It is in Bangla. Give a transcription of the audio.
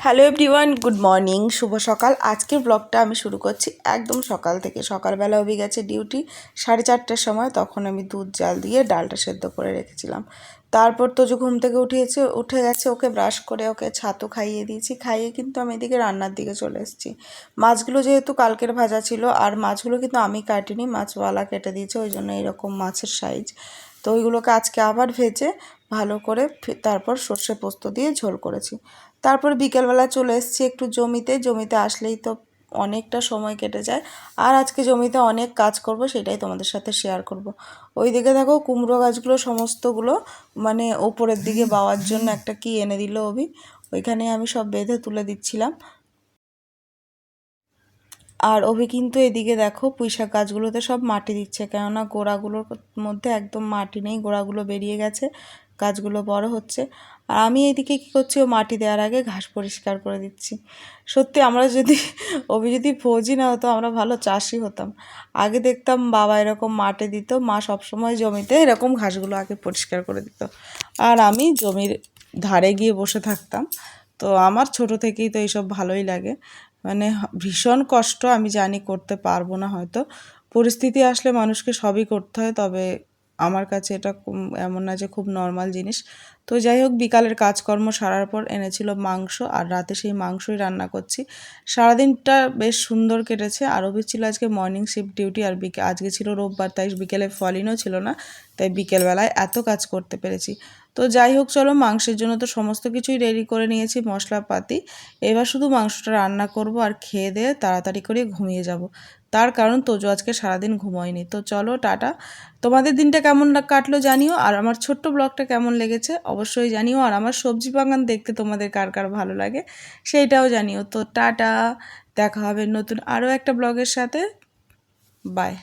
হ্যালো এভরিওয়ান গুড মর্নিং শুভ সকাল। আজকের ব্লগটা আমি শুরু করছি একদম সকাল থেকে। সকালবেলা অবধি গেছে ডিউটি সাড়ে চারটার সময় তখন আমি দুধ, জাল দিয়ে ডালটা সেদ্ধ করে রেখেছিলাম। তারপর তো যে ঘুম থেকে উঠিয়েছে, উঠে গেছে, ওকে ব্রাশ করে ওকে ছাতু খাইয়ে দিয়েছি, খাইয়ে কিন্তু আমি এদিকে রান্নার দিকে চলে এসেছি। মাছগুলো যেহেতু কালকের ভাজা ছিল, আর মাছগুলো কিন্তু আমি কাটিনি, মাছওয়ালা কেটে দিয়েছে, ওই জন্য এরকম মাছের সাইজ তো ওইগুলোকে আজকে আবার ভেজে ভালো করে তারপর সর্ষে পোস্ত দিয়ে ঝোল করেছি। তারপর বিকেলবেলা চলে এসেছি একটু জমিতে। জমিতে আসলেই তো অনেকটা সময় কেটে যায়। আর আজকে জমিতে অনেক কাজ করব, সেটাই তোমাদের সাথে শেয়ার করব। ওই দিকে দেখো কুমড়ো গাছগুলো সমস্তগুলো মানে ওপরের দিকে বাওয়ার জন্য একটা কি এনে দিল অভি? ওইখানে আমি সব বেঁধে তুলে দিচ্ছিলাম। আর অভি কিন্তু এদিকে দেখো পুঁইশাক গাছগুলোতে সব মাটি দিচ্ছে, কেননা গোড়াগুলোর মধ্যে একদম মাটি নেই, গোড়াগুলো বেরিয়ে গেছে, গাছগুলো বড় হচ্ছে। আর আমি এদিকে কী করছি, ও মাটি দেওয়ার আগে ঘাস পরিষ্কার করে দিচ্ছি। সত্যি আমরা যদি, অভি যদি ফৌজি না হতো, আমরা ভালো চাষি হতাম। আগে দেখতাম বাবা এরকম মাটি দিত, মা সবসময় জমিতে এরকম ঘাসগুলো আগে পরিষ্কার করে দিত। আর আমি জমির ধারে গিয়ে বসে থাকতাম, তো আমার ছোট থেকেই তো এইসব ভালোই লাগে। মানে ভীষণ কষ্ট আমি জানি করতে পারব না হয়তো। পরিস্থিতি আসলে মানুষকে সবই করতে হয়, তবে আমার কাছে এটা এমন না যে খুব নর্মাল জিনিস। তো যাই হোক, বিকালের কাজকর্ম সারার পর এনেছিল মাংস, আর রাতে সেই মাংসই রান্না করছি। সারাদিনটা বেশ সুন্দর কেটেছে। আর অভি ছিল আজকে মর্নিং শিফট ডিউটি আর বিকে, আজকে ছিল রোববার, তাই বিকেলে ফলিনও ছিল না। তাই বিকেলবেলায় এত কাজ করতে পেরেছি। তো যাই হোক, চলো মাংসের জন্য তো সমস্ত কিছুই রেডি করে নিয়েছি, মশলাপাতি। এবার শুধু মাংসটা রান্না করব আর খেয়ে দিয়ে তাড়াতাড়ি করে ঘুমিয়ে যাব। তার কারণ তোজো আজকে সারাদিন ঘুমোয়নি। তো চলো, টাটা। তোমাদের দিনটা কেমন কাটলো জানিও, আর আমার ছোট্ট ব্লগটা কেমন লেগেছে অবশ্যই জানিও, আর আমার সবজি বাগান দেখতে তোমাদের কার কার ভালো লাগে সেইটাও জানিও। তো টাটা, দেখা হবে নতুন আরও একটা ব্লগের সাথে। বাই।